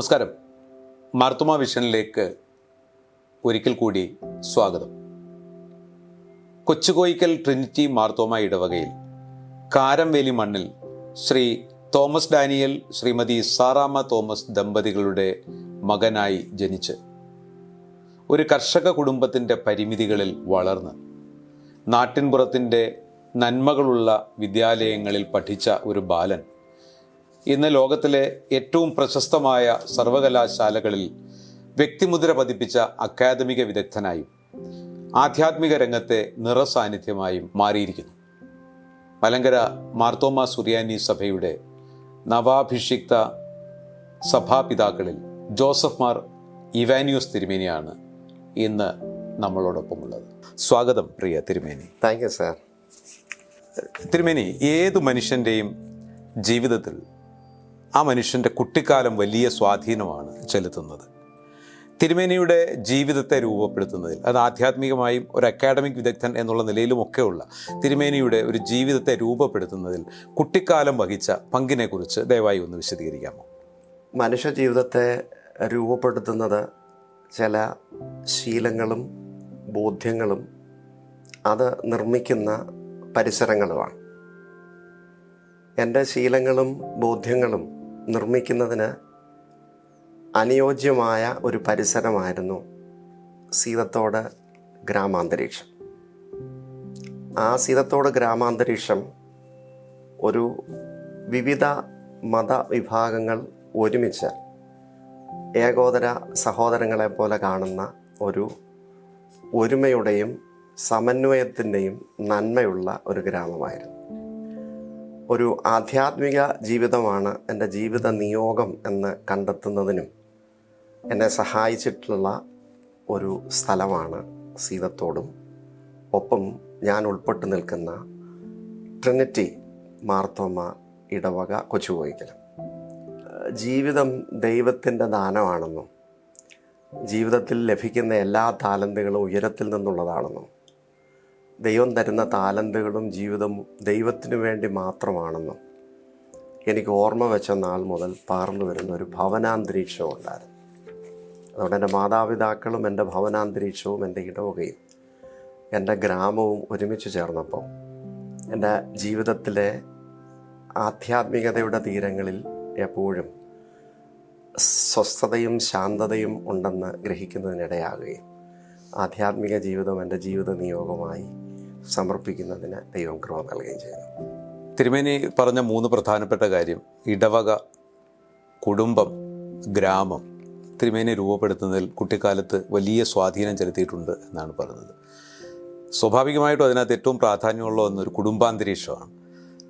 നമസ്കാരം. മാർത്തുമ വിഷനിലേക്ക് ഒരിക്കൽ കൂടി സ്വാഗതം. കൊച്ചുകോയിക്കൽ ട്രിനിറ്റി മാർത്തോമ ഇടവകയിൽ കാരംവേലി മണ്ണിൽ Shri Thomas Daniel Shrimati Sarama Thomas ദമ്പതികളുടെ മകനായി ജനിച്ച് ഒരു കർഷക കുടുംബത്തിന്റെ പരിമിതികളിൽ വളർന്ന് നാട്ടിൻപുറത്തിന്റെ നന്മകളുള്ള വിദ്യാലയങ്ങളിൽ പഠിച്ച ഒരു ബാലൻ ഇന്ന് ലോകത്തിലെ ഏറ്റവും പ്രശസ്തമായ സർവകലാശാലകളിൽ വ്യക്തിമുദ്ര പതിപ്പിച്ച അക്കാദമിക വിദഗ്ധനായും ആധ്യാത്മിക രംഗത്തെ നിറസാന്നിധ്യമായും മാറിയിരിക്കുന്നു. മലങ്കര മാർത്തോമ സുറിയാനി സഭയുടെ നവാഭിഷിക്ത സഭാപിതാക്കളിൽ ജോസഫ് മാർ ഇവാനിയോസ് തിരുമേനിയാണ് ഇന്ന് നമ്മളോടൊപ്പമുള്ളത്. സ്വാഗതം പ്രിയ തിരുമേനി. Thank you sir. തിരുമേനി ഏത് മനുഷ്യന്റെയും ജീവിതത്തിൽ ആ മനുഷ്യന്റെ കുട്ടിക്കാലം വലിയ സ്വാധീനമാണ് ചെലുത്തുന്നത്. തിരുമേനിയുടെ ജീവിതത്തെ രൂപപ്പെടുത്തുന്നതിൽ അത് ആധ്യാത്മികമായും ഒരു അക്കാഡമിക് വിദഗ്ധൻ എന്നുള്ള നിലയിലുമൊക്കെയുള്ള തിരുമേനിയുടെ ഒരു ജീവിതത്തെ രൂപപ്പെടുത്തുന്നതിൽ കുട്ടിക്കാലം വഹിച്ച പങ്കിനെക്കുറിച്ച് ദയവായി ഒന്ന് വിശദീകരിക്കാമോ? മനുഷ്യ ജീവിതത്തെ രൂപപ്പെടുത്തുന്നത് ചില ശീലങ്ങളും ബോധ്യങ്ങളും അത് നിർമ്മിക്കുന്ന പരിസരങ്ങളുമാണ്. എന്റെ ശീലങ്ങളും ബോധ്യങ്ങളും നിർമ്മിക്കുന്നതിന് അനുയോജ്യമായ ഒരു പരിസരമായിരുന്നു സീതത്തോട് ഗ്രാമാന്തരീക്ഷം. ആ സീതത്തോട് ഗ്രാമാന്തരീക്ഷം ഒരു വിവിധ മതവിഭാഗങ്ങൾ ഒരുമിച്ച് ഏകോദര സഹോദരങ്ങളെ പോലെ കാണുന്ന ഒരു ഒരുമയുടെയും സമന്വയത്തിന്റെയും നന്മയുള്ള ഒരു ഗ്രാമമായിരുന്നു. ഒരു ആധ്യാത്മിക ജീവിതമാണ് എന്റെ ജീവിത നിയോഗം എന്ന് കണ്ടെത്തുന്നതിനും എന്നെ സഹായിച്ചിട്ടുള്ള ഒരു സ്ഥലമാണ് സീതത്തോടും. ഒപ്പം ഞാൻ ഉൾപ്പെട്ടു നിൽക്കുന്ന ട്രിനിറ്റി മാർത്തോമ ഇടവക കൊച്ചുകോയിക്കലും ജീവിതം ദൈവത്തിന്റെ ദാനമാണെന്നും ജീവിതത്തിൽ ലഭിക്കുന്ന എല്ലാ താലന്തുകളും ഉയരത്തിൽ നിന്നുള്ളതാണെന്നും ദൈവം തരുന്ന താലന്തുകളും ജീവിതം ദൈവത്തിനു വേണ്ടി മാത്രമാണെന്നും എനിക്ക് ഓർമ്മ വെച്ച നാൾ മുതൽ പാർന്നു വരുന്ന ഒരു ഭവനാന്തരീക്ഷം ഉണ്ടായിരുന്നു. അതുകൊണ്ട് എന്റെ മാതാപിതാക്കളും എന്റെ ഭവനാന്തരീക്ഷവും എന്റെ ഇടവകയും എന്റെ ഗ്രാമവും ഒരുമിച്ച് ചേർന്നപ്പോൾ എന്റെ ജീവിതത്തിലെ ആധ്യാത്മികതയുടെ തീരങ്ങളിൽ എപ്പോഴും സ്വസ്ഥതയും ശാന്തതയും ഉണ്ടെന്ന് ഗ്രഹിക്കുന്നതിനിടയാകുകയും ആധ്യാത്മിക ജീവിതം എന്റെ ജീവിത നിയോഗമായി സമർപ്പിക്കുന്നതിന് ദൈവം കൃപ നൽകുകയും ചെയ്യുന്നു. തിരുമേനി പറഞ്ഞ മൂന്ന് പ്രധാനപ്പെട്ട കാര്യം. ഇടവക കുടുംബം ഗ്രാമം തിരുമേനി രൂപപ്പെടുത്തുന്നതിൽ കുട്ടിക്കാലത്ത് വലിയ സ്വാധീനം ചെലുത്തിയിട്ടുണ്ട് എന്നാണ് പറയുന്നത് സ്വാഭാവികമായിട്ടും അതിനകത്ത് ഏറ്റവും പ്രാധാന്യമുള്ള ഒന്നൊരു കുടുംബാന്തരീക്ഷമാണ്.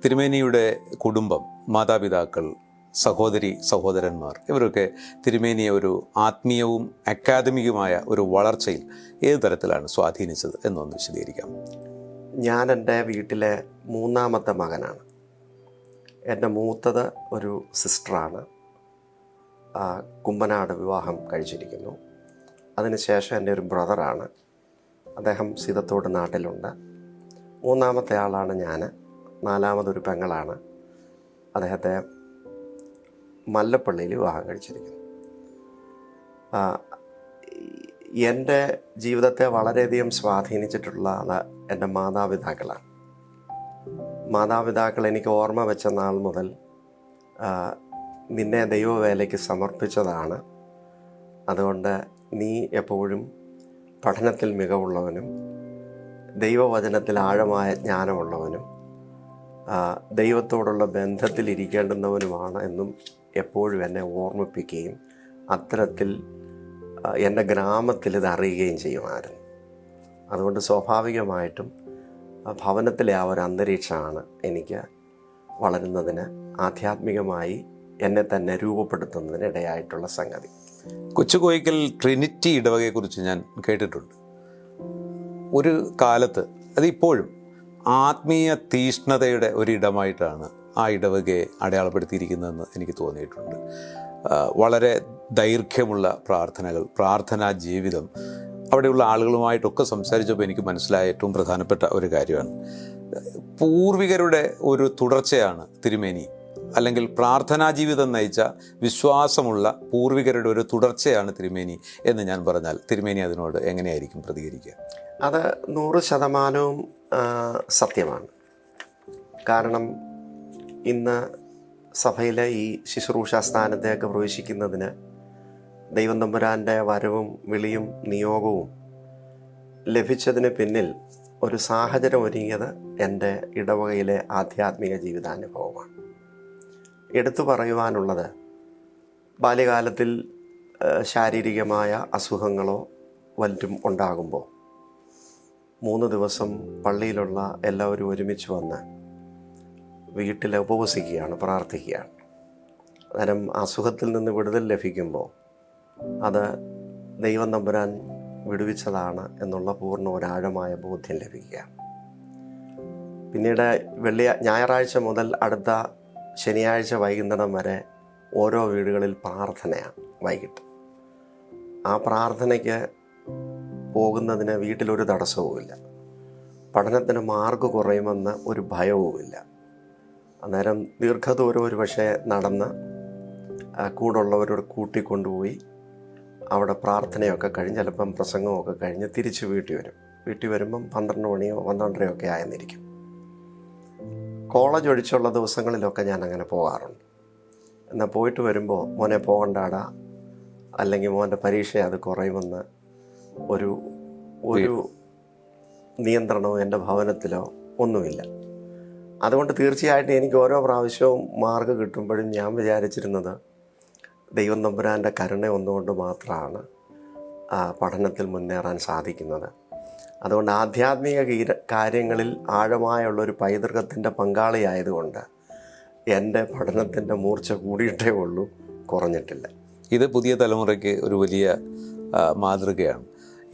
തിരുമേനിയുടെ കുടുംബം മാതാപിതാക്കൾ സഹോദരി സഹോദരന്മാർ ഇവരൊക്കെ തിരുമേനിയെ ഒരു ആത്മീയവും അക്കാദമികവുമായ ഒരു വളർച്ചയിൽ ഏത് തരത്തിലാണ് സ്വാധീനിച്ചത് എന്നൊന്ന് വിശദീകരിക്കാം. ഞാൻ എന്റെ വീട്ടിലെ മൂന്നാമത്തെ മകനാണ്. എന്റെ മൂത്തത് ഒരു സിസ്റ്ററാണ്. കുമ്പനാട് വിവാഹം കഴിച്ചിരിക്കുന്നു. അതിനുശേഷം എന്റെ ഒരു ബ്രദറാണ്. അദ്ദേഹം സീതത്തോട് നാട്ടിലുണ്ട്. മൂന്നാമത്തെ ആളാണ് ഞാൻ. നാലാമതൊരു പെങ്ങളാണ്. അദ്ദേഹത്തെ മല്ലപ്പള്ളിയിൽ വിവാഹം കഴിച്ചിരിക്കുന്നു. എന്റെ ജീവിതത്തെ വളരെയധികം സ്വാധീനിച്ചിട്ടുള്ള എന്റെ മാതാപിതാക്കളാണ് മാതാപിതാക്കൾ എനിക്ക് ഓർമ്മ വെച്ച നാൾ മുതൽ നിന്നെ ദൈവവേലയ്ക്ക് സമർപ്പിച്ചതാണ്. അതുകൊണ്ട് നീ എപ്പോഴും പഠനത്തിൽ മികവുള്ളവനും ദൈവവചനത്തിൽ ആഴമായ ജ്ഞാനമുള്ളവനും ദൈവത്തോടുള്ള ബന്ധത്തിൽ ഇരിക്കേണ്ടുന്നവനുമാണ് എന്നും എപ്പോഴും എന്നെ ഓർമ്മിപ്പിക്കുകയും അത്തരത്തിൽ എന്റെ ഗ്രാമത്തിൽ ഇത് അറിയുകയും ചെയ്യുമായിരുന്നു. അതുകൊണ്ട് സ്വാഭാവികമായിട്ടും ഭവനത്തിലെ ആ ഒരു അന്തരീക്ഷമാണ് എനിക്ക് വളരുന്നതിന് ആധ്യാത്മികമായി എന്നെ തന്നെ രൂപപ്പെടുത്തുന്നതിന് ഇടയായിട്ടുള്ള സംഗതി കൊച്ചുകോയിക്കൽ ട്രിനിറ്റി ഇടവകയെക്കുറിച്ച് ഞാൻ കേട്ടിട്ടുണ്ട്. ഒരു കാലത്ത് അതിപ്പോഴും ആത്മീയ തീഷ്ണതയുടെ ഒരു ഇടമായിട്ടാണ് ആ ഇടവകയെ അടയാളപ്പെടുത്തിയിരിക്കുന്നതെന്ന് എനിക്ക് തോന്നിയിട്ടുണ്ട്. വളരെ ദൈർഘ്യമുള്ള പ്രാർത്ഥനകൾ പ്രാർത്ഥനാ ജീവിതം അവിടെയുള്ള ആളുകളുമായിട്ടൊക്കെ സംസാരിച്ചപ്പോൾ എനിക്ക് മനസ്സിലായ ഏറ്റവും പ്രധാനപ്പെട്ട ഒരു കാര്യമാണ്. പൂർവികരുടെ ഒരു തുടർച്ചയാണ് തിരുമേനി. അല്ലെങ്കിൽ പ്രാർത്ഥനാ ജീവിതം നയിച്ച വിശ്വാസമുള്ള പൂർവികരുടെ ഒരു തുടർച്ചയാണ് തിരുമേനി എന്ന് ഞാൻ പറഞ്ഞാൽ തിരുമേനി അതിനോട് എങ്ങനെയായിരിക്കും പ്രതികരിക്കുക? അത് നൂറ് ശതമാനവും സത്യമാണ്. കാരണം ഇന്ന് സഭയിലെ ഈ ശുശ്രൂഷ സ്ഥാനത്തേക്ക് പ്രവേശിക്കുന്നതിന് ദൈവം തമ്പുരാന്റെ വരവും വിളിയും നിയോഗവും ലഭിച്ചതിന് പിന്നിൽ ഒരു സാഹചര്യം ഒരുങ്ങിയത് എന്റെ ഇടവകയിലെ ആധ്യാത്മിക ജീവിതാനുഭവമാണ്. എടുത്തു പറയുവാനുള്ളത് ബാല്യകാലത്തിൽ ശാരീരികമായ അസുഖങ്ങളോ വല്ലതും ഉണ്ടാകുമ്പോൾ മൂന്ന് ദിവസം പള്ളിയിലുള്ള എല്ലാവരും ഒരുമിച്ച് വന്ന് വീട്ടിൽ ഉപവസിക്കുകയാണ് പ്രാർത്ഥിക്കുകയാണ്. അന്നേരം അസുഖത്തിൽ നിന്ന് വിടുതൽ ലഭിക്കുമ്പോൾ അത് ദൈവം തമ്പുരാൻ വിടുവിച്ചതാണ് എന്നുള്ള പൂർണ ഒരാഴമായ ബോധ്യം ലഭിക്കുക. പിന്നീട് വെള്ളിയ ഞായറാഴ്ച മുതൽ അടുത്ത ശനിയാഴ്ച വൈകുന്നേരം വരെ ഓരോ വീടുകളിൽ പ്രാർത്ഥനയാണ് വൈകിട്ട്. ആ പ്രാർത്ഥനയ്ക്ക് പോകുന്നതിന് വീട്ടിലൊരു തടസ്സവുമില്ല. പഠനത്തിന് മാർക്ക് കുറയുമെന്ന് ഒരു ഭയവുമില്ല. അന്നേരം ദീർഘദൂരം ഒരു പക്ഷേ നടന്ന് കൂടുള്ളവരോട് കൂട്ടിക്കൊണ്ടുപോയി അവിടെ പ്രാർത്ഥനയൊക്കെ കഴിഞ്ഞ് ചിലപ്പം പ്രസംഗമൊക്കെ കഴിഞ്ഞ് തിരിച്ച് വീട്ടിൽ വരും. വീട്ടിൽ വരുമ്പം പന്ത്രണ്ട് മണിയോ പന്ത്രണ്ടരയോ ഒക്കെ ആയെന്നിരിക്കും. കോളേജ് ഒഴിച്ചുള്ള ദിവസങ്ങളിലൊക്കെ ഞാൻ അങ്ങനെ പോകാറുണ്ട്. എന്നാൽ പോയിട്ട് വരുമ്പോൾ മോനെ പോകണ്ടാടാ അല്ലെങ്കിൽ മോന്റെ പരീക്ഷ അത് കുറയുമെന്ന് ഒരു ഒരു നിയന്ത്രണമോ എന്റെ ഭവനത്തിലോ ഒന്നുമില്ല. അതുകൊണ്ട് തീർച്ചയായിട്ടും എനിക്ക് ഓരോ പ്രാവശ്യവും മാർക്ക് കിട്ടുമ്പോഴും ഞാൻ വിചാരിച്ചിരുന്നത് ദൈവം തമ്പുരാന്റെ കരുണ ഒന്നുകൊണ്ട് മാത്രമാണ് പഠനത്തിൽ മുന്നേറാൻ സാധിക്കുന്നത്. അതുകൊണ്ട് ആധ്യാത്മിക കീര കാര്യങ്ങളിൽ ആഴമായുള്ള ഒരു പൈതൃകത്തിന്റെ പങ്കാളിയായതുകൊണ്ട് എന്റെ പഠനത്തിന്റെ മൂർച്ച കൂടിയിട്ടേ ഉള്ളൂ കുറഞ്ഞിട്ടില്ല. ഇത് പുതിയ തലമുറയ്ക്ക് ഒരു വലിയ മാതൃകയാണ്.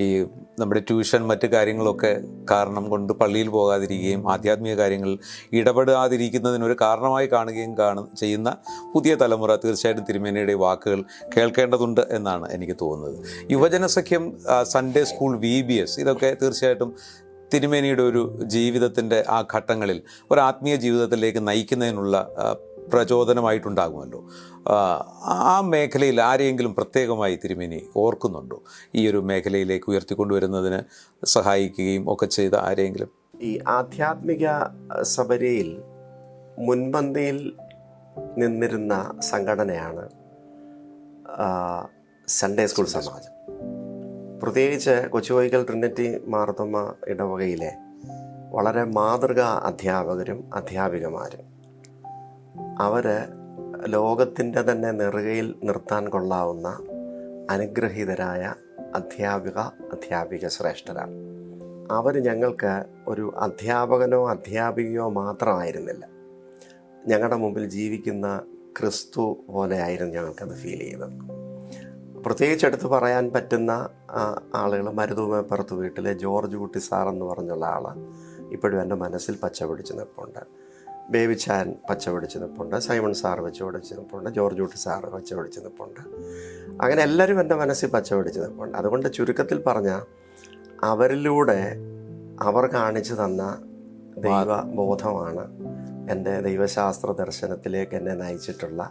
ഈ നമ്മുടെ ട്യൂഷൻ മറ്റു കാര്യങ്ങളൊക്കെ കാരണം കൊണ്ട് പള്ളിയിൽ പോകാതിരിക്കുകയും ആധ്യാത്മിക കാര്യങ്ങളിൽ ഇടപെടാതിരിക്കുന്നതിനൊരു കാരണമായി കാണുകയും കാണും ചെയ്യുന്ന പുതിയ തലമുറ തീർച്ചയായിട്ടും തിരുമേനയുടെ വാക്കുകൾ കേൾക്കേണ്ടതുണ്ട് എന്നാണ് എനിക്ക് തോന്നുന്നത്. Yuvajana Sakhyam Sunday school V B S ഇതൊക്കെ തീർച്ചയായിട്ടും തിരുമേനിയുടെ ഒരു ജീവിതത്തിന്റെ ആ ഘട്ടങ്ങളിൽ ഒരു ആത്മീയ ജീവിതത്തിലേക്ക് നയിക്കുന്നതിനുള്ള പ്രചോദനമായിട്ടുണ്ടാകുമല്ലോ. ആ, മേഖലയിൽ ആരെയെങ്കിലും പ്രത്യേകമായി തിരുമേനി ഓർക്കുന്നുണ്ടോ? ഈ ഒരു മേഖലയിലേക്ക് ഉയർത്തിക്കൊണ്ടുവരുന്നതിന് സഹായിക്കുകയും ഒക്കെ ചെയ്ത ആരെങ്കിലും ഈ ആധ്യാത്മിക സബരിയിൽ മുൻപന്തിയിൽ നിന്നിരുന്ന സംഘടനയാണ് സൺഡേ സ്കൂൾ സമാജം. പ്രത്യേകിച്ച് കൊച്ചുവൈക്കൽ ട്രിനിറ്റി മാർത്തമ്മ ഇടവകയിലെ വളരെ മാതൃകാ അധ്യാപകരും അധ്യാപികമാരും അവർ ലോകത്തിന്റെ തന്നെ നെറുകയിൽ നിർത്താൻ കൊള്ളാവുന്ന അനുഗ്രഹീതരായ അധ്യാപിക അധ്യാപിക ശ്രേഷ്ഠരാണ്. അവർ ഞങ്ങൾക്ക് ഒരു അധ്യാപകനോ അധ്യാപികയോ മാത്രമായിരുന്നില്ല. ഞങ്ങളുടെ മുമ്പിൽ ജീവിക്കുന്ന ക്രിസ്തു പോലെയായിരുന്നു ഞങ്ങൾക്കത് ഫീൽ ചെയ്തത്. പ്രത്യേകിച്ച് എടുത്ത് പറയാൻ പറ്റുന്ന ആളുകൾ മരുതുമേപ്പുറത്ത് വീട്ടിലെ ജോർജ് കുട്ടി സാർ എന്ന് പറഞ്ഞുള്ള ആൾ ഇപ്പോഴും എന്റെ മനസ്സിൽ പച്ച പിടിച്ച് നിൽപ്പുണ്ട്. ബേബിച്ചാൻ പച്ച പിടിച്ച് നിൽപ്പുണ്ട് സൈമൺ സാർ വെച്ച് പിടിച്ച് നിൽപ്പുണ്ട് ജോർജ് കുട്ടി സാർ പച്ച പിടിച്ച് നിൽപ്പുണ്ട് അങ്ങനെ എല്ലാവരും എന്റെ മനസ്സിൽ പച്ച പിടിച്ച് നിൽപ്പുണ്ട് അതുകൊണ്ട് ചുരുക്കത്തിൽ പറഞ്ഞാൽ അവരിലൂടെ അവർ കാണിച്ചു തന്ന ദൈവ ബോധമാണ് എന്റെ ദൈവശാസ്ത്ര ദർശനത്തിലേക്ക് എന്നെ നയിച്ചിട്ടുള്ള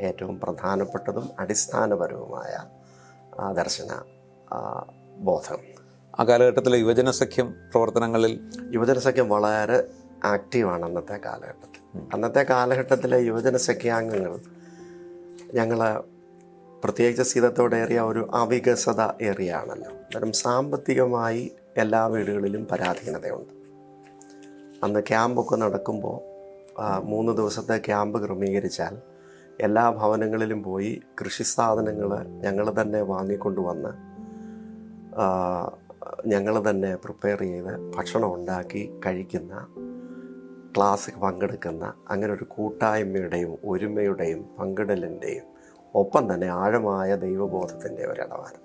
ഏറ്റവും പ്രധാനപ്പെട്ടതും അടിസ്ഥാനപരവുമായ ദർശന ബോധം. ആ കാലഘട്ടത്തിലെ യുവജന സഖ്യം പ്രവർത്തനങ്ങളിൽ യുവജന സഖ്യം വളരെ ആക്റ്റീവാണ് അന്നത്തെ കാലഘട്ടത്തിൽ. അന്നത്തെ കാലഘട്ടത്തിലെ യുവജന സഖ്യാംഗങ്ങൾ ഞങ്ങൾ പ്രത്യേകിച്ച് സീതത്തോടേറിയ ഒരു അവികസത ഏറിയ ആണല്ലോ അന്നേരം സാമ്പത്തികമായി എല്ലാ വീടുകളിലും പരാധീനതയുണ്ട്. അന്ന് ക്യാമ്പൊക്കെ നടക്കുമ്പോൾ മൂന്ന് ദിവസത്തെ ക്യാമ്പ് ക്രമീകരിച്ചാൽ എല്ലാ ഭവനങ്ങളിലും പോയി കൃഷി സാധനങ്ങൾ ഞങ്ങൾ തന്നെ വാങ്ങിക്കൊണ്ടുവന്ന് ഞങ്ങൾ തന്നെ പ്രിപ്പയർ ചെയ്ത് ഭക്ഷണം ഉണ്ടാക്കി കഴിക്കുന്ന ക്ലാസ്സിൽ പങ്കെടുക്കുന്ന അങ്ങനെ ഒരു കൂട്ടായ്മയുടെയും ഒരുമയുടെയും പങ്കിടലിന്റെയും ഒപ്പം തന്നെ ആഴമായ ദൈവബോധത്തിന്റെ ഒരു ഒരിടവാണ്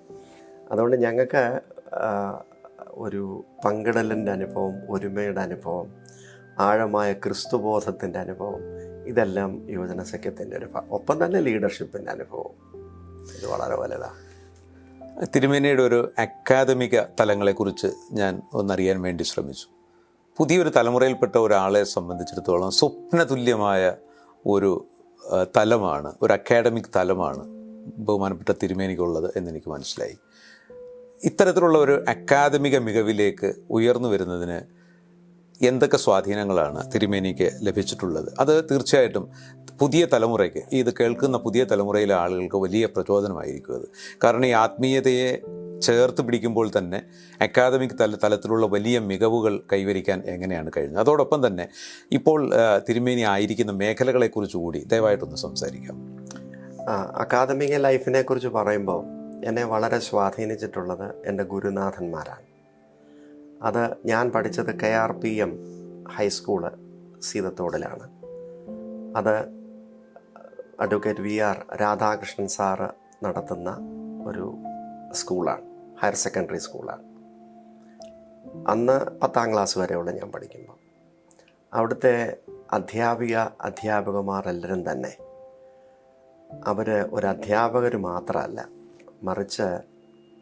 അതുകൊണ്ട് ഞങ്ങൾക്ക് ഒരു പങ്കിടലിന്റെ അനുഭവം ഒരുമയുടെ അനുഭവം ആഴമായ ക്രിസ്തുബോധത്തിന്റെ അനുഭവം ഇതെല്ലാം യുവജന സഖ്യത്തിന്റെ ഒരു ഒപ്പം തന്നെ ലീഡർഷിപ്പിന്റെ അനുഭവം ഇത് വളരെ വലുതാണ്. തിരുമേനയുടെ ഒരു അക്കാദമിക തലങ്ങളെക്കുറിച്ച് ഞാൻ ഒന്നറിയാൻ വേണ്ടി ശ്രമിച്ചു. പുതിയൊരു തലമുറയിൽപ്പെട്ട ഒരാളെ സംബന്ധിച്ചിടത്തോളം സ്വപ്നതുല്യമായ ഒരു തലമാണ് ഒരു അക്കാഡമിക് തലമാണ് ബഹുമാനപ്പെട്ട തിരുമേനിക്കുള്ളത് എന്നെനിക്ക് മനസ്സിലായി. ഇത്തരത്തിലുള്ള ഒരു അക്കാദമിക മികവിലേക്ക് ഉയർന്നു വരുന്നതിന് എന്തൊക്കെ സ്വാധീനങ്ങളാണ് തിരുമേനിക്ക് ലഭിച്ചിട്ടുള്ളത്? അത് തീർച്ചയായിട്ടും പുതിയ തലമുറയ്ക്ക് ഇത് കേൾക്കുന്ന പുതിയ തലമുറയിലെ ആളുകൾക്ക് വലിയ പ്രചോദനമായിരിക്കും അത്. കാരണം ഈ ആത്മീയതയെ ചേർത്ത് പിടിക്കുമ്പോൾ തന്നെ അക്കാദമിക് തല തലത്തിലുള്ള വലിയ മികവുകൾ കൈവരിക്കാൻ എങ്ങനെയാണ് കഴിയുന്നത് അതോടൊപ്പം തന്നെ ഇപ്പോൾ തിരുമേനി ആയിരിക്കുന്ന മേഖലകളെക്കുറിച്ച് കൂടി ദയവായിട്ടൊന്ന് സംസാരിക്കാം. അക്കാദമിക ലൈഫിനെ കുറിച്ച് പറയുമ്പോൾ എന്നെ വളരെ സ്വാധീനിച്ചിട്ടുള്ളത് എന്റെ ഗുരുനാഥന്മാരാണ്. അത് ഞാൻ പഠിച്ചത് K R P M high school സീതത്തോടിലാണ്. അത് advocate V R Radhakrishnan sir നടത്തുന്ന ഒരു സ്കൂളാണ്. ഹയർ സെക്കൻഡറി സ്കൂളാണ്. അന്ന് പത്താം ക്ലാസ് വരെയുള്ള ഞാൻ പഠിക്കുമ്പോൾ അവിടുത്തെ അധ്യാപിക അധ്യാപകന്മാരെല്ലാവരും തന്നെ. അവർ ഒരു അധ്യാപകർ മാത്രമല്ല മറിച്ച്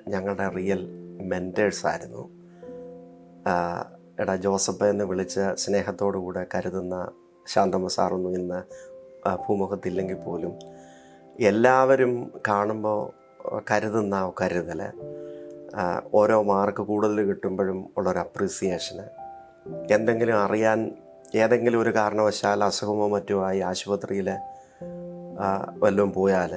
ഞങ്ങളുടെ റിയൽ മെന്റേഴ്സായിരുന്നു എടാ ജോസഫ് എന്ന് വിളിച്ച് സ്നേഹത്തോടു കൂടെ കരുതുന്ന ശാന്തമ്മ സാറൊന്നും ഇന്ന് ഭൂമുഖത്തില്ലെങ്കിൽ പോലും എല്ലാവരും കാണുമ്പോൾ കരുതുന്ന കരുതൽ ഓരോ മാർക്ക് കൂടുതൽ കിട്ടുമ്പോഴും ഉള്ളൊരു അപ്രീസിയേഷന് എന്തെങ്കിലും അറിയാൻ ഏതെങ്കിലും ഒരു കാരണവശാൽ അസുഖമോ മറ്റോ ആയി ആശുപത്രിയിൽ വല്ലതും പോയാൽ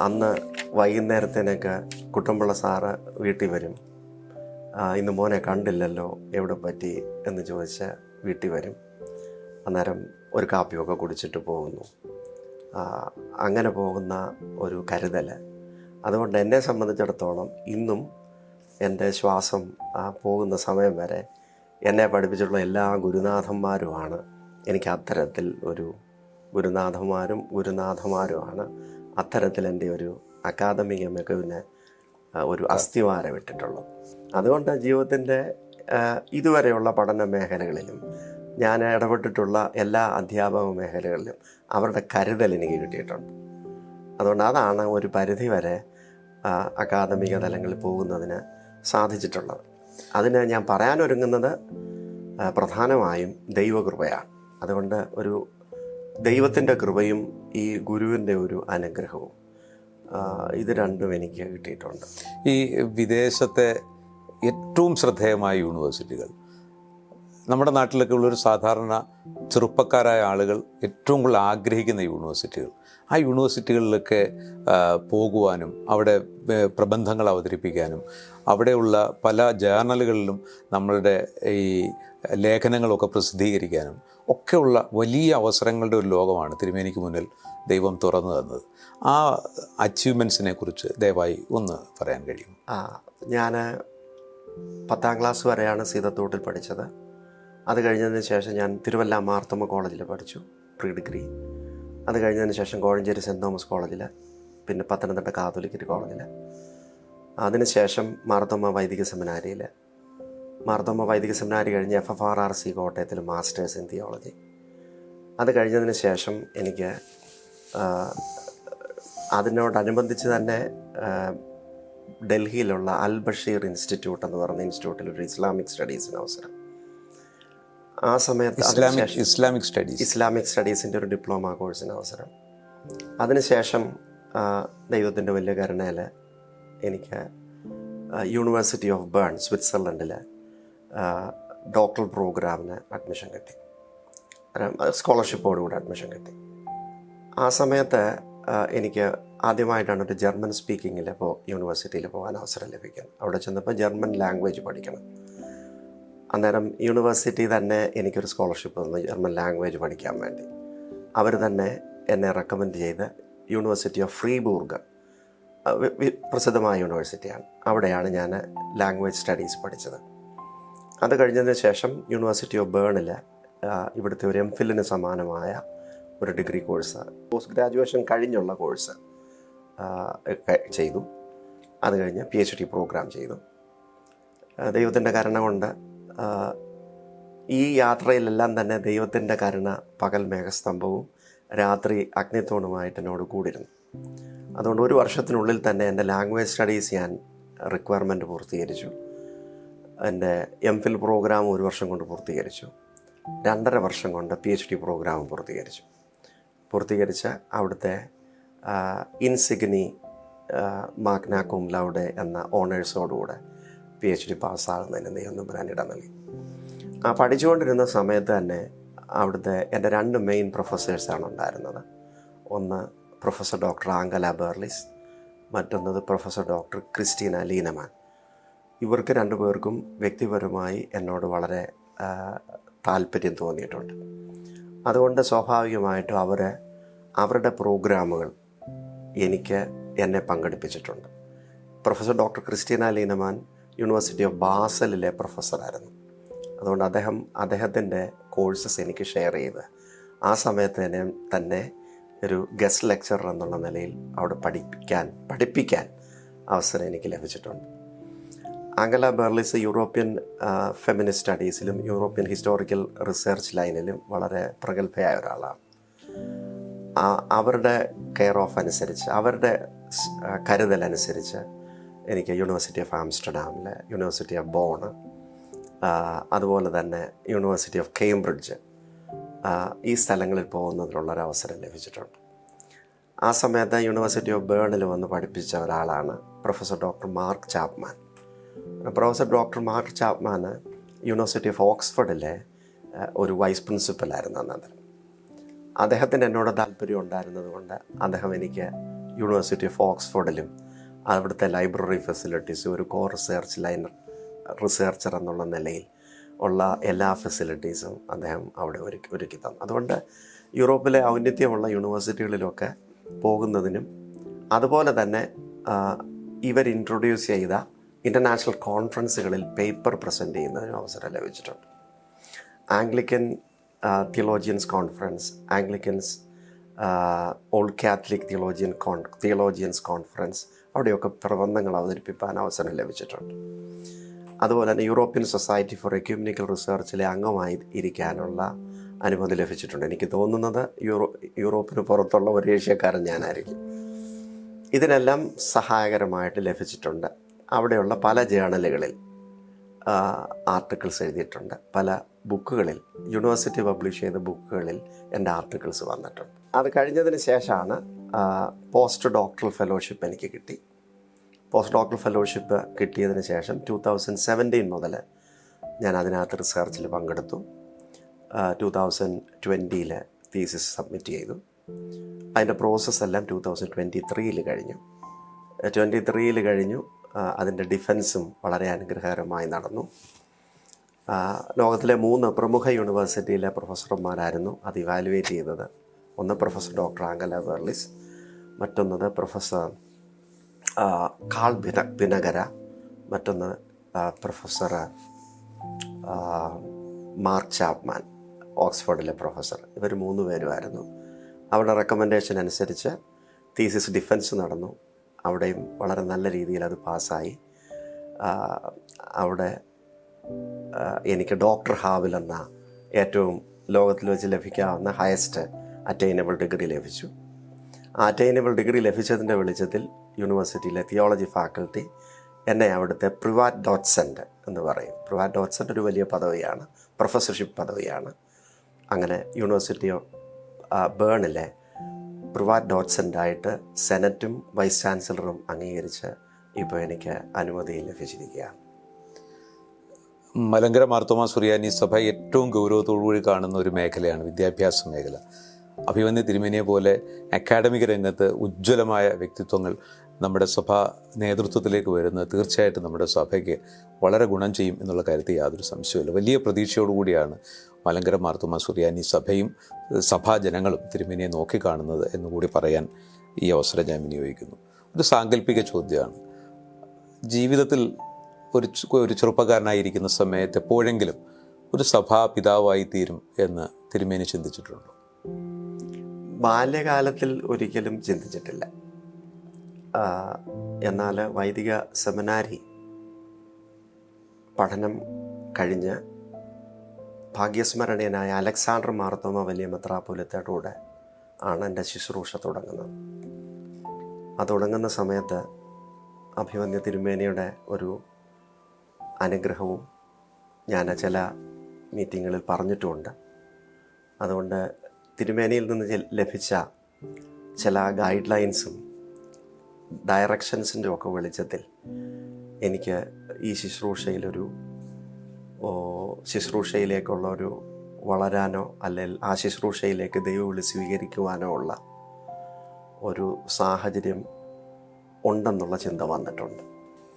അന്ന് വൈകുന്നേരത്തേനൊക്കെ കുട്ടമ്പിള്ള സാറ് വീട്ടിൽ വരും. ഇന്ന് മോനെ കണ്ടില്ലല്ലോ എവിടെ പറ്റി? എന്ന് ചോദിച്ച് വീട്ടിൽ വരും. അന്നേരം ഒരു കാപ്പിയൊക്കെ കുടിച്ചിട്ട് പോകുന്നു. അങ്ങനെ പോകുന്ന ഒരു കരുതൽ അതുകൊണ്ട് എന്നെ സംബന്ധിച്ചിടത്തോളം ഇന്നും എന്റെ ശ്വാസം ആ, പോകുന്ന സമയം വരെ എന്നെ പഠിപ്പിച്ചിട്ടുള്ള എല്ലാ ഗുരുനാഥന്മാരുമാണ്. എനിക്ക് അത്തരത്തിൽ ഒരു ഗുരുനാഥന്മാരും ഗുരുനാഥന്മാരുമാണ്. അത്തരത്തിൽ എന്റെ ഒരു അക്കാദമിക മികവിന് ഒരു അസ്ഥിവാരം ഇട്ടിട്ടുള്ളത് അതുകൊണ്ട് ജീവിതത്തിന്റെ ഇതുവരെയുള്ള പഠന മേഖലകളിലും ഞാൻ ഇടപെട്ടിട്ടുള്ള എല്ലാ അധ്യാപക മേഖലകളിലും അവരുടെ കരുതൽ എനിക്ക് കിട്ടിയിട്ടുണ്ട്. അതുകൊണ്ട് അതാണ് ഒരു പരിധി വരെ അക്കാദമിക തലങ്ങളിൽ പോകുന്നതിന് സാധിച്ചിട്ടുള്ളത്. അതിന് ഞാൻ പറയാനൊരുങ്ങുന്നത് പ്രധാനമായും ദൈവകൃപയാണ്. അതുകൊണ്ട് ഒരു ദൈവത്തിന്റെ കൃപയും ഈ ഗുരുവിന്റെ ഒരു അനുഗ്രഹവും ഇത് രണ്ടും എനിക്ക് കിട്ടിയിട്ടുണ്ട്. ഈ വിദേശത്തെ ഏറ്റവും ശ്രദ്ധേയമായ യൂണിവേഴ്സിറ്റികൾ. നമ്മുടെ നാട്ടിലൊക്കെ ഉള്ളൊരു സാധാരണ ചെറുപ്പക്കാരായ ആളുകൾ ഏറ്റവും കൂടുതൽ ആഗ്രഹിക്കുന്ന യൂണിവേഴ്സിറ്റികൾ. ആ യൂണിവേഴ്സിറ്റികളിലൊക്കെ പോകുവാനും അവിടെ പ്രബന്ധങ്ങൾ അവതരിപ്പിക്കാനും അവിടെയുള്ള പല ജേർണലുകളിലും നമ്മളുടെ ഈ ലേഖനങ്ങളൊക്കെ പ്രസിദ്ധീകരിക്കാനും ഒക്കെയുള്ള വലിയ അവസരങ്ങളുടെ ഒരു ലോകമാണ് തിരുമേനിക്ക് മുന്നിൽ ദൈവം തുറന്നു തന്നത്. ആ അച്ചീവ്മെൻസിനെ കുറിച്ച് ദയവായി ഒന്ന് പറയാൻ കഴിയും. ആ ഞാൻ പത്താം ക്ലാസ് വരെയാണ് സീതത്തോട്ടിൽ പഠിച്ചത്. അത് കഴിഞ്ഞതിന് ശേഷം ഞാൻ തിരുവല്ല മാർത്തമ്മ കോളേജിൽ പഠിച്ചു പ്രീ ഡിഗ്രി. അത് കഴിഞ്ഞതിന് ശേഷം കോഴഞ്ചേരി സെന്റ് തോമസ് കോളേജിൽ പിന്നെ പത്തനംതിട്ട കാതോലിക്കറ്റ് കോളേജിൽ അതിനുശേഷം മാർത്തോമ വൈദിക സെമിനാരിയിൽ മാർത്തോമ വൈദിക സെമിനാരി കഴിഞ്ഞ് F F R R C കോട്ടയത്തിൽ masters in theology അത് കഴിഞ്ഞതിന് ശേഷം എനിക്ക് അതിനോടനുബന്ധിച്ച് തന്നെ ഡൽഹിയിലുള്ള അൽ ബഷീർ ഇൻസ്റ്റിറ്റ്യൂട്ട് എന്ന് പറയുന്ന ഇൻസ്റ്റിറ്റ്യൂട്ടിൽ ഒരു ഇസ്ലാമിക് സ്റ്റഡീസിന് അവസരം. ആ സമയത്ത് ഇസ്ലാമിക് ഇസ്ലാമിക് സ്റ്റഡീസ് ഇസ്ലാമിക് സ്റ്റഡീസിന്റെ ഒരു ഡിപ്ലോമ കോഴ്സിന് അവസരം. അതിനുശേഷം ദൈവത്തിന്റെ വലിയ കരുണയിൽ എനിക്ക് യൂണിവേഴ്സിറ്റി ഓഫ് ബേൺ സ്വിറ്റ്സർലൻഡിൽ ഡോക്ടർ പ്രോഗ്രാമിന് അഡ്മിഷൻ കിട്ടി. സ്കോളർഷിപ്പോടുകൂടി അഡ്മിഷൻ കിട്ടി. ആ സമയത്ത് എനിക്ക് ആദ്യമായിട്ടാണ് ഒരു ജർമ്മൻ സ്പീക്കിങ്ങിൽ ഇപ്പോൾ യൂണിവേഴ്സിറ്റിയിൽ പോകാൻ അവസരം ലഭിക്കുന്നത് അവിടെ ചെന്നപ്പോൾ ജർമ്മൻ ലാംഗ്വേജ് പഠിക്കണം. അന്നേരം യൂണിവേഴ്സിറ്റി തന്നെ എനിക്കൊരു സ്കോളർഷിപ്പ് തന്നു ജർമ്മൻ ലാംഗ്വേജ് പഠിക്കാൻ വേണ്ടി. അവർ തന്നെ എന്നെ റെക്കമെൻഡ് ചെയ്ത് യൂണിവേഴ്സിറ്റി ഓഫ് ഫ്രീബൂർഗ് പ്രസിദ്ധമായ യൂണിവേഴ്സിറ്റിയാണ് അവിടെയാണ് ഞാൻ ലാംഗ്വേജ് സ്റ്റഡീസ് പഠിച്ചത്. അത് കഴിഞ്ഞതിന് ശേഷം യൂണിവേഴ്സിറ്റി ഓഫ് ബേണിൽ ഇവിടുത്തെ ഒരു എം ഫില്ലിന് സമാനമായ ഒരു ഡിഗ്രി കോഴ്സ് പോസ്റ്റ് ഗ്രാജുവേഷൻ കഴിഞ്ഞുള്ള കോഴ്സ് ചെയ്തു. അത് കഴിഞ്ഞ് പി എച്ച് ഡി പ്രോഗ്രാം ചെയ്തു. ദൈവത്തിന്റെ കരുണ കൊണ്ട് ഈ യാത്രയിലെല്ലാം തന്നെ ദൈവത്തിന്റെ കരുണ പകൽ മേഘസ്തംഭവും രാത്രി അഗ്നിത്തോണുമായിട്ട് എന്നോട് കൂടിയിരുന്നു. അതുകൊണ്ട് ഒരു വർഷത്തിനുള്ളിൽ തന്നെ എന്റെ ലാംഗ്വേജ് സ്റ്റഡീസ് ഞാൻ റിക്വയർമെന്റ് പൂർത്തീകരിച്ചു. എന്റെ എം ഫിൽ പ്രോഗ്രാം ഒരു വർഷം കൊണ്ട് പൂർത്തീകരിച്ചു. രണ്ടര വർഷം കൊണ്ട് പി എച്ച് ഡി പ്രോഗ്രാം പൂർത്തീകരിച്ചു. പൂർത്തീകരിച്ച അവിടുത്തെ ഇൻസിഗ്നി മാഗ്നാ കും ലൗഡെ എന്ന ഓണേഴ്സോടുകൂടെ പി എച്ച് ഡി പാസ്സാകുന്നതിന് നീ ഒന്ന് ഇട നൽകി. ആ പഠിച്ചുകൊണ്ടിരുന്ന സമയത്ത് തന്നെ അവിടുത്തെ എന്റെ രണ്ട് മെയിൻ പ്രൊഫസേഴ്സാണ് ഉണ്ടായിരുന്നത്. ഒന്ന് പ്രൊഫസർ ഡോക്ടർ ആംഗല ബെർലിസ് മറ്റൊന്നത് പ്രൊഫസർ ഡോക്ടർ ക്രിസ്റ്റീന ലീനമാൻ. ഇവർക്ക് രണ്ടുപേർക്കും വ്യക്തിപരമായി എന്നോട് വളരെ താല്പര്യം തോന്നിയിട്ടുണ്ട്. അതുകൊണ്ട് സ്വാഭാവികമായിട്ടും അവർ അവരുടെ പ്രോഗ്രാമുകൾ എനിക്ക് എന്നെ പങ്കെടുപ്പിച്ചിട്ടുണ്ട്. Professor doctor Christina Leenman university of ബാസലിലെ പ്രൊഫസറായിരുന്നു അതുകൊണ്ട് അദ്ദേഹം അദ്ദേഹത്തിന്റെ കോഴ്സസ് എനിക്ക് ഷെയർ ചെയ്ത്. ആ സമയത്ത് തന്നെ തന്നെ ഒരു ഗസ്റ്റ് ലെക്ചറർ എന്നുള്ള നിലയിൽ അവിടെ പഠിപ്പിക്കാൻ പഠിപ്പിക്കാൻ അവസരം എനിക്ക് ലഭിച്ചിട്ടുണ്ട്. ആംഗല ബെർലിസ് യൂറോപ്യൻ ഫെമിനിസ്റ്റ് സ്റ്റഡീസിലും യൂറോപ്യൻ ഹിസ്റ്റോറിക്കൽ റിസർച്ച് ലൈനിലും വളരെ പ്രഗത്ഭയായ ഒരാളാണ്. അവരുടെ കെയർ ഓഫ് അനുസരിച്ച് അവരുടെ കരുതലനുസരിച്ച് എനിക്ക് യൂണിവേഴ്സിറ്റി ഓഫ് ആംസ്റ്റർഡാമിലെ യൂണിവേഴ്സിറ്റി ഓഫ് ബോണ് അതുപോലെ തന്നെ യൂണിവേഴ്സിറ്റി ഓഫ് കേംബ്രിഡ്ജ് ഈ സ്ഥലങ്ങളിൽ പോകുന്നതിനുള്ളൊരു അവസരം ലഭിച്ചിട്ടുണ്ട്. ആ സമയത്ത് യൂണിവേഴ്സിറ്റി ഓഫ് ബേണിൽ വന്ന് പഠിപ്പിച്ച ഒരാളാണ് professor doctor Mark Chapman professor doctor Mark Chapman university of ഓക്സ്ഫോർഡിലെ ഒരു വൈസ് പ്രിൻസിപ്പലായിരുന്നു അന്നേരം അദ്ദേഹത്തിന് എന്നോട് താല്പര്യം ഉണ്ടായിരുന്നത് കൊണ്ട് അദ്ദേഹം എനിക്ക് യൂണിവേഴ്സിറ്റി ഓഫ് ഓക്സ്ഫോർഡിലും അവിടുത്തെ ലൈബ്രറി ഫെസിലിറ്റീസ് ഒരു കോ റിസർച്ച് ലൈനർ റിസർച്ചർ എന്നുള്ള നിലയിൽ ഉള്ള എല്ലാ ഫെസിലിറ്റീസും അദ്ദേഹം അവിടെ ഒരുക്കി ഒരുക്കി തന്നു. അതുകൊണ്ട് യൂറോപ്പിലെ ഔന്നത്യമുള്ള യൂണിവേഴ്സിറ്റികളിലൊക്കെ പോകുന്നതിനും അതുപോലെ തന്നെ ഇവർ ഇൻട്രൊഡ്യൂസ് ചെയ്ത ഇന്റർനാഷണൽ കോൺഫറൻസുകളിൽ പേപ്പർ പ്രസന്റ് ചെയ്യുന്നതിനും അവസരം ലഭിച്ചിട്ടുണ്ട്. Anglican theologians conference Anglicans old catholic theologian con theologians conference അവിടെയൊക്കെ പ്രബന്ധങ്ങൾ അവതരിപ്പിക്കാൻ അവസരം ലഭിച്ചിട്ടുണ്ട്. അതുപോലെ തന്നെ യൂറോപ്യൻ സൊസൈറ്റി ഫോർ എക്യൂമിനിക്കൽ റിസർച്ചിലെ അംഗമായി ഇരിക്കാനുള്ള അനുമതി ലഭിച്ചിട്ടുണ്ട്. എനിക്ക് തോന്നുന്നത് യൂറോ യൂറോപ്പിന് പുറത്തുള്ള ഒരു ഏഷ്യക്കാരൻ ഞാനായിരിക്കും. ഇതിനെല്ലാം സഹായകരമായിട്ട് ലഭിച്ചിട്ടുണ്ട്. അവിടെയുള്ള പല ജേണലുകളിൽ ആർട്ടിക്കിൾസ് എഴുതിയിട്ടുണ്ട്. പല ബുക്കുകളിൽ യൂണിവേഴ്സിറ്റി പബ്ലിഷ് ചെയ്ത ബുക്കുകളിൽ എന്റെ ആർട്ടിക്കിൾസ് വന്നിട്ടുണ്ട്. അത് കഴിഞ്ഞതിന് ശേഷമാണ് പോസ്റ്റ് ഡോക്ടറൽ ഫെലോഷിപ്പ് എനിക്ക് കിട്ടി. പോസ്റ്റ് ഡോക്ടർ ഫെലോഷിപ്പ് കിട്ടിയതിന് ശേഷം ടു തൗസൻഡ് സെവന്റീൻ മുതൽ ഞാൻ അതിനകത്ത് റിസർച്ചിൽ പങ്കെടുത്തു. ടു തൗസൻഡ് ട്വന്റിയിൽ തീസിസ് സബ്മിറ്റ് ചെയ്തു. അതിന്റെ പ്രോസസ്സ് എല്ലാം ടു തൗസൻഡ് ട്വന്റി ത്രീയിൽ കഴിഞ്ഞു. ട്വന്റി ത്രീയിൽ കഴിഞ്ഞു അതിന്റെ ഡിഫൻസും വളരെ അനുഗ്രഹകരമായി നടന്നു. ലോകത്തിലെ മൂന്ന് പ്രമുഖ യൂണിവേഴ്സിറ്റിയിലെ പ്രൊഫസർമാരായിരുന്നു അത് ഇവാലുവേറ്റ് ചെയ്തത്. ഒന്ന് പ്രൊഫസർ ഡോക്ടർ ആംഗല വെർലിസ് മറ്റൊന്നത് പ്രൊഫസർ കാൾ ബിന ബിനഗര മറ്റൊന്ന് പ്രൊഫസർ മാർക്ക് ചാപ്മാൻ ഓക്സ്ഫോർഡിലെ പ്രൊഫസർ. ഇവർ മൂന്ന് പേരുമായിരുന്നു. അവരുടെ റെക്കമെൻഡേഷൻ അനുസരിച്ച് തീസിസ് ഡിഫൻസ് നടന്നു. അവിടെയും വളരെ നല്ല രീതിയിൽ അത് പാസ്സായി. അവിടെ എനിക്ക് ഡോക്ടർ ഹാവിൽ എന്ന ഏറ്റവും ലോകത്തിൽ വെച്ച് ലഭിക്കാവുന്ന ഹയസ്റ്റ് അറ്റൈനബിൾ ഡിഗ്രി ലഭിച്ചു. ആ അറ്റൈനബിൾ ഡിഗ്രി ലഭിച്ചതിന്റെ വെളിച്ചത്തിൽ യൂണിവേഴ്സിറ്റിയിലെ തിയോളജി ഫാക്കൽറ്റി എന്നെ അവിടുത്തെ പ്രിവാറ്റ് ഡോട്ട്സെന്റ് എന്ന് പറയും. പ്രിവാറ്റ് ഡോട്ട്സെന്റ് ഒരു വലിയ പദവിയാണ് പ്രൊഫസർഷിപ്പ് പദവിയാണ്. അങ്ങനെ യൂണിവേഴ്സിറ്റി ഓഫ് ബേണിലെ പ്രിവാറ്റ് ഡോട്ട്സെന്റായിട്ട് സെനറ്റും വൈസ് ചാൻസലറും അംഗീകരിച്ച് ഇപ്പോൾ എനിക്ക് അനുമതി ലഭിച്ചിരിക്കുകയാണ്. മലങ്കര മാർത്തോമ സുറിയാനി സഭ ഏറ്റവും ഗൗരവത്തോടുകൂടി കാണുന്ന ഒരു മേഖലയാണ് വിദ്യാഭ്യാസ മേഖല. അഭിമന്യ തിരുമേനിയെ പോലെ അക്കാഡമിക രംഗത്ത് ഉജ്ജ്വലമായ വ്യക്തിത്വങ്ങൾ നമ്മുടെ സഭ നേതൃത്വത്തിലേക്ക് വരുന്നത് തീർച്ചയായിട്ടും നമ്മുടെ സഭയ്ക്ക് വളരെ ഗുണം ചെയ്യും എന്നുള്ള കാര്യത്തിൽ യാതൊരു സംശയമില്ല വലിയ പ്രതീക്ഷയോടുകൂടിയാണ് മലങ്കര മാർത്തുമ സുറിയാനി സഭയും സഭാജനങ്ങളും തിരുമേനിയെ നോക്കിക്കാണുന്നത് എന്നുകൂടി പറയാൻ ഈ അവസരം ഞാൻ വിനിയോഗിക്കുന്നു. ഒരു സാങ്കല്പിക ചോദ്യമാണ്. ജീവിതത്തിൽ ഒരു ഒരു ചെറുപ്പക്കാരനായിരിക്കുന്ന സമയത്ത് എപ്പോഴെങ്കിലും ഒരു സഭാ പിതാവായി തീരും എന്ന് തിരുമേനി ചിന്തിച്ചിട്ടുണ്ടോ? ബാല്യകാലത്തിൽ ഒരിക്കലും ചിന്തിച്ചിട്ടില്ല. എന്നാൽ വൈദിക സെമിനാരി പഠനം കഴിഞ്ഞ് ഭാഗ്യസ്മരണീയനായ അലക്സാണ്ടർ മാർത്തോമ വലിയ മെത്രാപൊലിത്തയുടെ ആണ് എന്റെ ശുശ്രൂഷ തുടങ്ങുന്നത്. ആ തുടങ്ങുന്ന സമയത്ത് അഭിമന്യ തിരുമേനിയുടെ ഒരു അനുഗ്രഹവും ഞാൻ ചില മീറ്റിങ്ങുകളിൽ പറഞ്ഞിട്ടുമുണ്ട്. അതുകൊണ്ട് തിരുമേനിയിൽ നിന്ന് ലഭിച്ച ചില ഗൈഡ് ലൈൻസും ഡയറക്ഷൻസിന്റെ ഒക്കെ വെളിച്ചത്തിൽ എനിക്ക് ഈ ശുശ്രൂഷയിലൊരു ശുശ്രൂഷയിലേക്കുള്ള ഒരു വളരാനോ അല്ലെങ്കിൽ ആ ശുശ്രൂഷയിലേക്ക് ദൈവവിളി സ്വീകരിക്കുവാനോ ഉള്ള ഒരു സാഹചര്യം ഉണ്ടെന്നുള്ള ചിന്ത വന്നിട്ടുണ്ട്.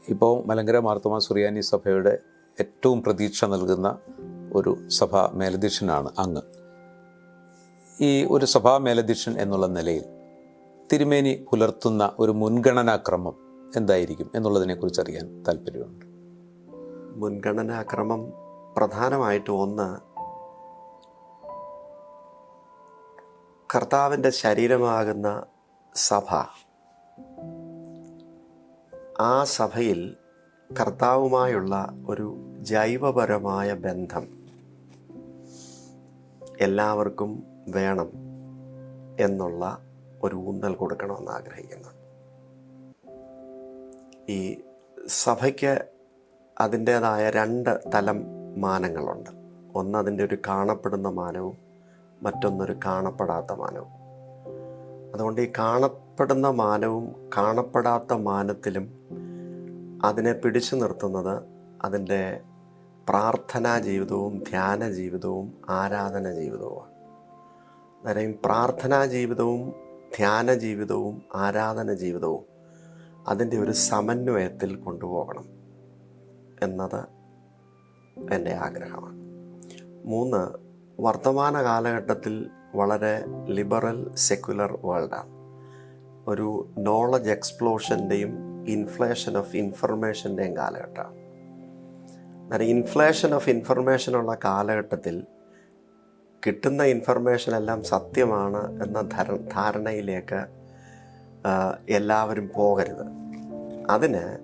ഇപ്പോൾ മലങ്കര മാർത്തമ സുറിയാനി സഭയുടെ ഏറ്റവും പ്രതീക്ഷ നൽകുന്ന ഒരു സഭ മേലധ്യക്ഷനാണ് അങ്ങ്. ഈ ഒരു സഭാ മേലധ്യക്ഷൻ എന്നുള്ള നിലയിൽ തിരുമേനി പുലർത്തുന്ന ഒരു മുൻഗണനാക്രമം എന്തായിരിക്കും എന്നുള്ളതിനെക്കുറിച്ച് അറിയാൻ താല്പര്യമുണ്ട്. മുൻഗണനാക്രമം പ്രധാനമായിട്ട് ഒന്ന് കർത്താവിന്റെ ശരീരമാകുന്ന സഭ. ആ സഭയിൽ കർത്താവുമായുള്ള ഒരു ജൈവപരമായ ബന്ധം എല്ലാവർക്കും വേണം എന്നുള്ള ഒരു ഊന്നൽ കൊടുക്കണമെന്ന് ആഗ്രഹിക്കുന്നു. ഈ സഭയ്ക്ക് അതിന്റേതായ രണ്ട് തലം മാനങ്ങളുണ്ട്. ഒന്ന് അതിന്റെ ഒരു കാണപ്പെടുന്ന മാനവും മറ്റൊന്നൊരു കാണപ്പെടാത്ത മാനവും. അതുകൊണ്ട് ഈ കാണപ്പെടുന്ന മാനവും കാണപ്പെടാത്ത മാനത്തിലും അതിനെ പിടിച്ചു നിർത്തുന്നത് അതിന്റെ പ്രാർത്ഥനാ ജീവിതവും ധ്യാന ജീവിതവും ആരാധന ജീവിതവുമാണ്. അന്നേരം പ്രാർത്ഥനാ ജീവിതവും ധ്യാന ജീവിതവും ആരാധന ജീവിതവും അതിന്റെ ഒരു സമന്വയത്തിൽ കൊണ്ടുപോകണം എന്നത് എന്റെ ആഗ്രഹമാണ്. മൂന്ന് വർത്തമാന കാലഘട്ടത്തിൽ വളരെ ലിബറൽ സെക്യുലർ വേൾഡാണ് ഒരു നോളജ് എക്സ്പ്ലോഷന്റെയും ഇൻഫ്ലേഷൻ ഓഫ് ഇൻഫർമേഷന്റെയും കാലഘട്ടമാണ്. അന്നേരം ഇൻഫ്ലേഷൻ ഓഫ് ഇൻഫർമേഷനുള്ള കാലഘട്ടത്തിൽ കിട്ടുന്ന ഇൻഫർമേഷൻ എല്ലാം സത്യമാണ് എന്ന ധര ധാരണയിലേക്ക് എല്ലാവരും പോകരുത്. അതിന്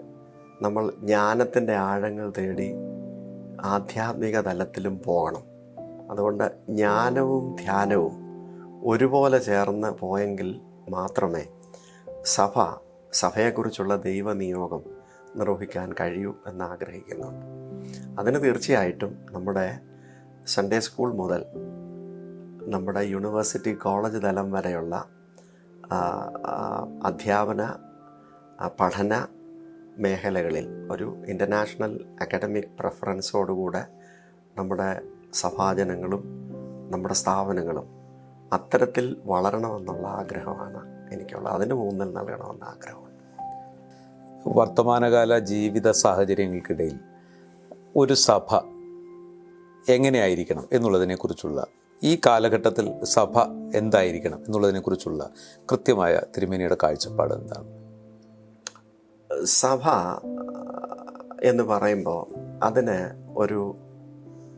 നമ്മൾ ജ്ഞാനത്തിന്റെ ആഴങ്ങൾ തേടി ആധ്യാത്മിക തലത്തിലും പോകണം. അതുകൊണ്ട് ജ്ഞാനവും ധ്യാനവും ഒരുപോലെ ചേർന്ന് പോയെങ്കിൽ മാത്രമേ സഭ സഭയെക്കുറിച്ചുള്ള ദൈവനിയോഗം നിർവഹിക്കാൻ കഴിയൂ എന്ന് അതിന് തീർച്ചയായിട്ടും നമ്മുടെ സൺഡേ സ്കൂൾ മുതൽ നമ്മുടെ യൂണിവേഴ്സിറ്റി കോളേജ് തലം വരെയുള്ള അധ്യാപന പഠന മേഖലകളിൽ ഒരു ഇന്റർനാഷണൽ അക്കാഡമിക് പ്രിഫറൻസോടുകൂടെ നമ്മുടെ സഭാജനങ്ങളും നമ്മുടെ സ്ഥാപനങ്ങളും അത്തരത്തിൽ വളരണമെന്നുള്ള ആഗ്രഹമാണ് എനിക്കുള്ളത്. അതിന് മൂന്നിൽ നൽകണമെന്ന ആഗ്രഹമുണ്ട്. വർത്തമാനകാല ജീവിത സാഹചര്യങ്ങൾക്കിടയിൽ ഒരു സഭ എങ്ങനെയായിരിക്കണം എന്നുള്ളതിനെക്കുറിച്ചുള്ള ഈ കാലഘട്ടത്തിൽ സഭ എന്തായിരിക്കണം എന്നുള്ളതിനെക്കുറിച്ചുള്ള കൃത്യമായ തിരുമേനിയുടെ കാഴ്ചപ്പാട് എന്താണ്? സഭ എന്ന് പറയുമ്പോൾ അതിന് ഒരു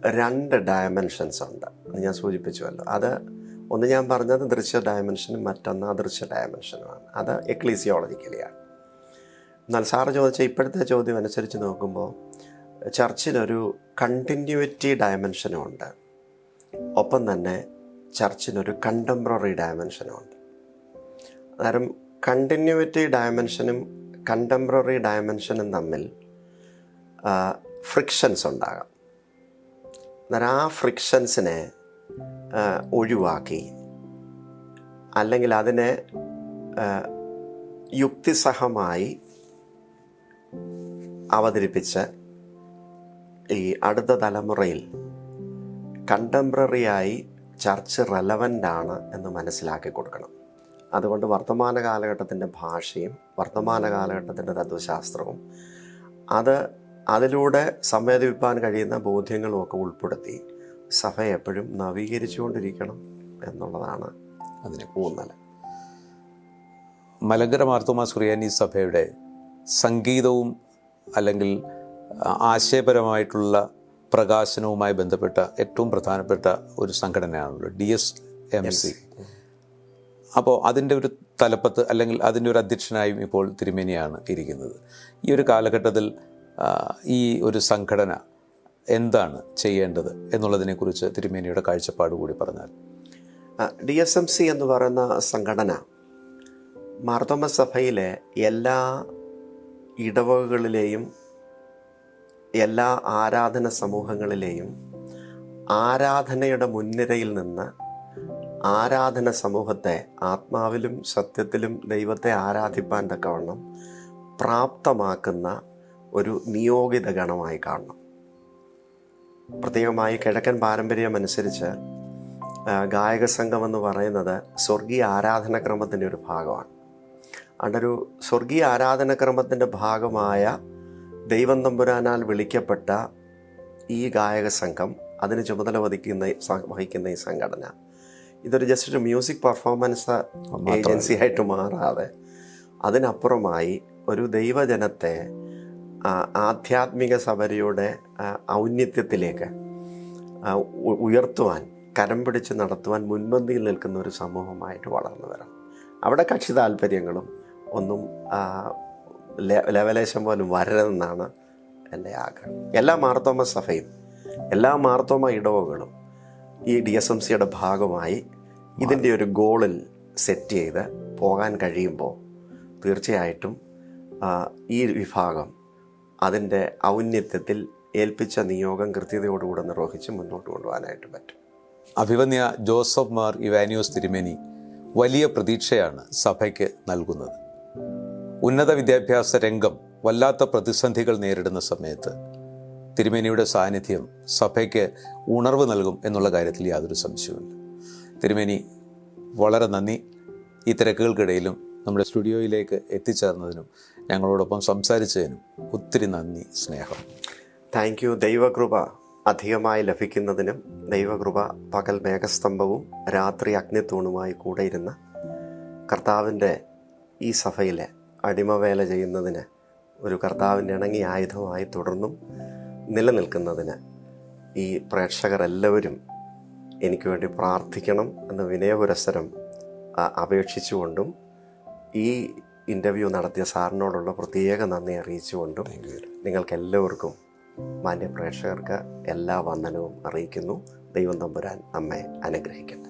രണ്ട് ഡയമെൻഷൻസ് ഉണ്ട്. അത് ഞാൻ സൂചിപ്പിച്ചുവല്ലോ. അത് ഒന്ന് ഞാൻ പറഞ്ഞത് ദൃശ്യ ഡയമെൻഷനും മറ്റൊന്ന് അദൃശ്യ ഡയമെൻഷനുമാണ് അത് എക്ലീസിയോളജിക്കലിയാണ് എന്നാൽ സാറ് ചോദിച്ച ഇപ്പോഴത്തെ ചോദ്യം അനുസരിച്ച് നോക്കുമ്പോൾ ചർച്ചിനൊരു കണ്ടിന്യൂറ്റി ഡയമെൻഷനും ഉണ്ട്. ഒപ്പം തന്നെ ചർച്ചിനൊരു കണ്ടംപററി ഡയമെൻഷനും ഉണ്ട്. അന്നേരം കണ്ടിന്യൂറ്റി ഡയമെൻഷനും കണ്ടംപററി ഡയമെൻഷനും തമ്മിൽ ഫ്രിക്ഷൻസ് ഉണ്ടാകാം. അന്നേരം ആ ഫ്രിക്ഷൻസിനെ ഒഴിവാക്കി അല്ലെങ്കിൽ അതിനെ യുക്തിസഹമായി അവതരിപ്പിച്ച് ഈ അടുത്ത തലമുറയിൽ കണ്ടംപററിയായി ചർച്ച് റെലവന്റ് ആണ് എന്ന് മനസ്സിലാക്കി കൊടുക്കണം. അതുകൊണ്ട് വർത്തമാന കാലഘട്ടത്തിന്റെ ഭാഷയും വർത്തമാന കാലഘട്ടത്തിന്റെ തത്വശാസ്ത്രവും അത് അതിലൂടെ സംവേദിപ്പാൻ കഴിയുന്ന ബോധ്യങ്ങളും ഒക്കെ ഉൾപ്പെടുത്തി സഭ എപ്പോഴും നവീകരിച്ചുകൊണ്ടിരിക്കണം എന്നുള്ളതാണ് അതിനെ ഊന്നൽ മലങ്കര മാർത്തോമാ സുറിയാനി സഭയുടെ സംഗീതവും അല്ലെങ്കിൽ ആശയപരമായിട്ടുള്ള പ്രകാശനവുമായി ബന്ധപ്പെട്ട ഏറ്റവും പ്രധാനപ്പെട്ട ഒരു സംഘടനയാണല്ലോ ഡി എസ് എം സി അപ്പോൾ അതിന്റെ ഒരു തലപ്പത്ത് അല്ലെങ്കിൽ അതിന്റെ ഒരു അധ്യക്ഷനായും ഇപ്പോൾ തിരുമേനിയാണ് ഇരിക്കുന്നത്. ഈ ഒരു കാലഘട്ടത്തിൽ ഈ ഒരു സംഘടന എന്താണ് ചെയ്യേണ്ടത് എന്നുള്ളതിനെക്കുറിച്ച് തിരുമേനിയുടെ കാഴ്ചപ്പാട് കൂടി പറഞ്ഞാൽ. ഡി എസ് എം സി എന്ന് പറയുന്ന സംഘടന മാർത്തോമ സഭയിലെ എല്ലാ ഇടവകകളിലെയും എല്ലാ ആരാധന സമൂഹങ്ങളിലെയും ആരാധനയുടെ മുൻനിരയിൽ നിന്ന് ആരാധന സമൂഹത്തെ ആത്മാവിലും സത്യത്തിലും ദൈവത്തെ ആരാധിപ്പാൻ തക്കവണ്ണം പ്രാപ്തമാക്കുന്ന ഒരു നിയോഗിത ഗണമായി കാണണം. പ്രത്യേകമായി കിഴക്കൻ പാരമ്പര്യം അനുസരിച്ച് ഗായക സംഘം എന്ന് പറയുന്നത് സ്വർഗീയ ആരാധനക്രമത്തിന്റെ ഒരു ഭാഗമാണ്. അതൊരു സ്വർഗീയ ആരാധനക്രമത്തിന്റെ ഭാഗമായ ദൈവം തമ്പുരാനാൽ വിളിക്കപ്പെട്ട ഈ ഗായക സംഘം അതിന് ചുമതല വഹിക്കുന്ന വഹിക്കുന്ന ഈ സംഘടന. ഇതൊരു ജസ്റ്റ് ഒരു മ്യൂസിക് പെർഫോമൻസ് ഏജൻസി ആയിട്ട് മാറാതെ അതിനപ്പുറമായി ഒരു ദൈവജനത്തെ ആധ്യാത്മിക സഭരയുടെ ഔന്നത്യത്തിലേക്ക് ഉയർത്തുവാൻ കരം പിടിച്ച് നടത്തുവാൻ മുൻപന്തിയിൽ നിൽക്കുന്ന ഒരു സമൂഹമായിട്ട് വളർന്നു വരണം. അവിടെ കക്ഷി താല്പര്യങ്ങളും ഒന്നും ലവലേശം പോലും വരരുതെന്നാണ് എന്റെ ആഗ്രഹം. എല്ലാ മാർത്തോമ സഭയും എല്ലാ മാർത്തോമ ഇടവകളും ഈ ഡി എസ് എം സിയുടെ ഭാഗമായി ഇതിന്റെ ഒരു ഗോളിൽ സെറ്റ് ചെയ്ത് പോകാൻ കഴിയുമ്പോൾ തീർച്ചയായിട്ടും ഈ വിഭാഗം അതിന്റെ ഔന്നത്യത്തിൽ ഏൽപ്പിച്ച നിയോഗം കൃത്യതയോടുകൂടെ നിർവഹിച്ച് മുന്നോട്ട് കൊണ്ടുപോകാനായിട്ട് പറ്റും. അഭിവന്യ ജോസഫ് മാർ ഇവാനിയോസ് തിരുമേനി വലിയ പ്രതീക്ഷയാണ് സഭയ്ക്ക് നൽകുന്നത്. ഉന്നത വിദ്യാഭ്യാസ രംഗം വല്ലാത്ത പ്രതിസന്ധികൾ നേരിടുന്ന സമയത്ത് തിരുമേനിയുടെ സാന്നിധ്യം സഭയ്ക്ക് ഉണർവ് നൽകും എന്നുള്ള കാര്യത്തിൽ യാതൊരു സംശയവുമില്ല. തിരുമേനി വളരെ നന്ദി. ഈ തിരക്കുകൾക്കിടയിലും നമ്മുടെ സ്റ്റുഡിയോയിലേക്ക് എത്തിച്ചേർന്നതിനും ഞങ്ങളോടൊപ്പം സംസാരിച്ചതിനും ഒത്തിരി നന്ദി സ്നേഹം. Thank you. ദൈവകൃപ അധികമായി ലഭിക്കുന്നതിനും ദൈവകൃപ പകൽ മേഘസ്തംഭവും രാത്രി അഗ്നിത്തൂണുമായി കൂടെ ഇരുന്ന കർത്താവിന്റെ ഈ സഭയിലെ അടിമവേല ചെയ്യുന്നതിന് ഒരു കർത്താവിന്റെ ഇണങ്ങിയ ആയുധമായി തുടർന്നും നിലനിൽക്കുന്നതിന് ഈ പ്രേക്ഷകരെല്ലാവരും എനിക്ക് വേണ്ടി പ്രാർത്ഥിക്കണം എന്ന് വിനയപുരസരം അപേക്ഷിച്ചുകൊണ്ടും ഈ ഇന്റർവ്യൂ നടത്തിയ സാറിനോടുള്ള പ്രത്യേക നന്ദി അറിയിച്ചുകൊണ്ടും നിങ്ങൾക്ക് എല്ലാവർക്കും മാന്യ പ്രേക്ഷകർക്ക് എല്ലാ വന്ദനവും അറിയിക്കുന്നു. ദൈവം തമ്പുരാൻ അമ്മയെ അനുഗ്രഹിക്കട്ടെ.